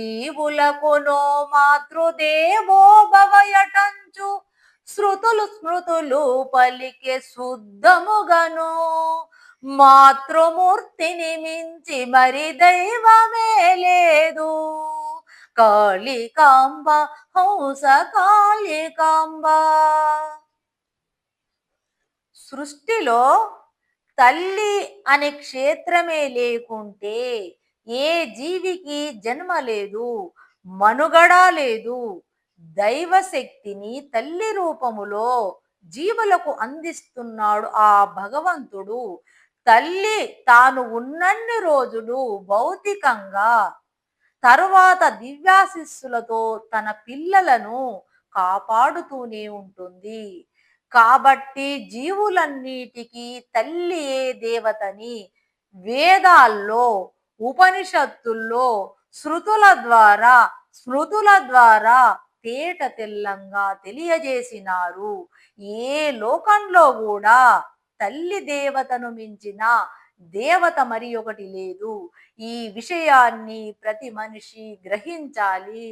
జీవులకునో మాతృదేవో భవయటంచు. శృతులు స్మృతులు పలికే శుద్ధముగను. మాతృమూర్తిని మించి మరి దైవమే లేదు. కాళికాంబ హంస కాళికాంబ. సృష్టిలో తల్లి అనే క్షేత్రమే లేకుంటే ఏ జీవికి జన్మ లేదు మనుగడ లేదు. దైవశక్తిని తల్లి రూపములో జీవులకు అందిస్తున్నాడు ఆ భగవంతుడు. తల్లి తాను ఉన్నన్ని రోజులు భౌతికంగా తరువాత దివ్యాశిస్సులతో తన పిల్లలను కాపాడుతూనే ఉంటుంది. కాబట్టి జీవులన్నిటికీ తల్లియే దేవతని వేదాల్లో ఉపనిషత్తుల్లో శృతుల ద్వారా స్మృతుల ద్వారా తేట తెల్లంగా తెలియజేసినారు. ఏ లోకంలో కూడా తల్లి దేవతను మించిన దేవత మరి ఒకటి లేదు. ఈ విషయాన్ని ప్రతి మనిషి గ్రహించాలి.